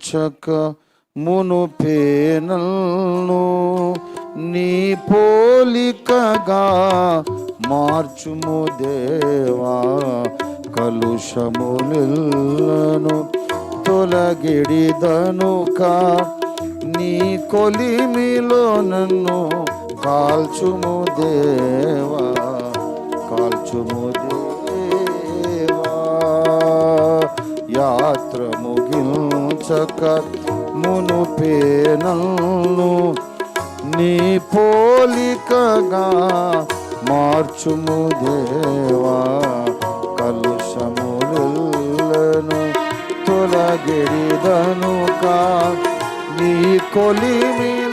చక మును పేనల్ను నీ పోలికగా మార్చుము దేవా కలుషములను తొలగిడిదనుక నీ కొలిమిలో నన్ను కాల్చుము దేవా కాల్చుము దేవా. యాత్ర మును మునుపేనల్ను నీ పోలికగా మార్చుము దేవా కలుషములను తొలగిరిదనుక నీ కొలిమిలో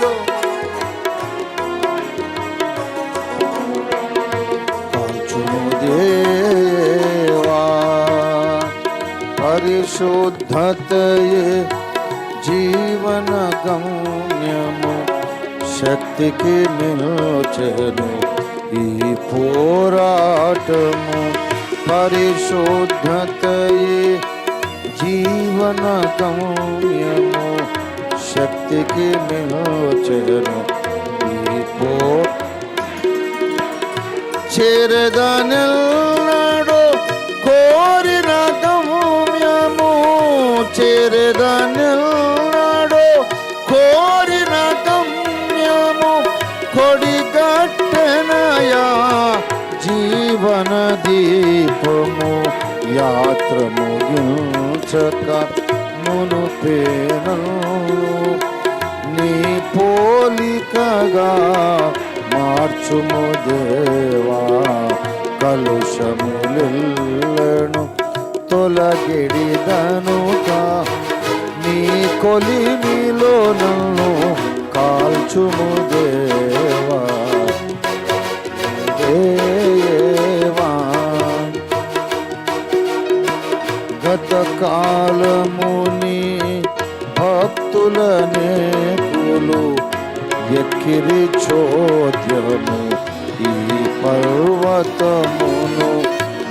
పరిశుద్ధతయే జీవన గమ్యము శక్తికి నిల్చెను ఈ పోరాటము పరిశుద్ధతయే జీవన గమ్యము శక్తికి నిల్చెను ఈ జీవన దీపము యాత్ర ముగించక మునుపేను నీ పోలికగా మార్చుము దేవా కలుషములను తొలగిడిదనుక. నీ కొలిమిలో నన్ను కాల్చుము దేవా గత కాలముని భక్తులనే పూలు ఎక్కిరి చోద్యము ఈ పర్వతమును.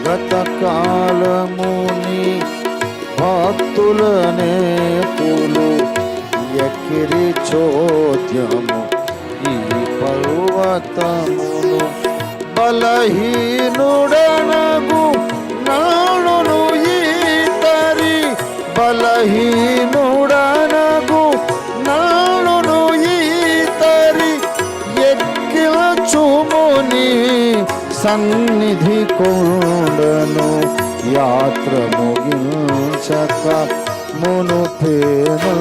గత కాలముని భక్తులనే పూలు ఎక్కిరి చోద్యము ఈ పర్వతమును. బలహీ సన్నిధి కొండను యాత్ర ముగించక మునుపేను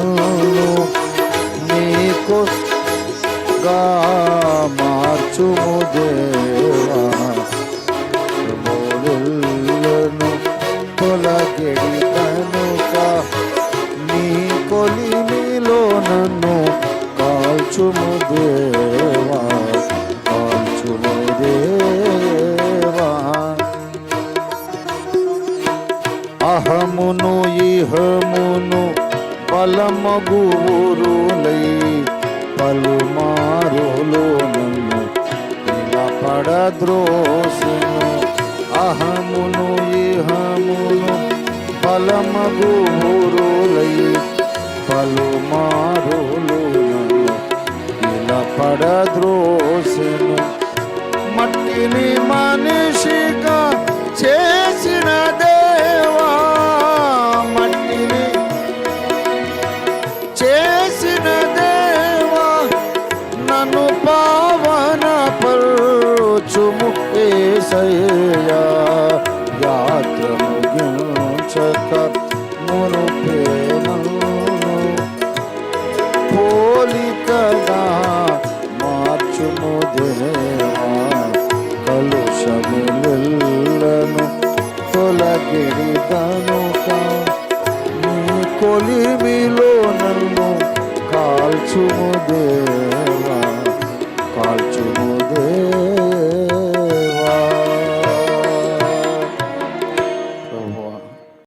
నీకు గా మార్చుము దేవా. మోడులను తొలగిడి కనుక నీ కొలిమిలో నన్ను కాల్చుము దేవా. బలమగురులై పలుమారులు నన్ను ఇలా పడద్రోసెను. మట్టిని మనిషిగా చేసిన దేవా మట్టిని చేసిన దేవా నన్ను పావన పరుచుము ఏసయ్యా. తొలగిడి కనుక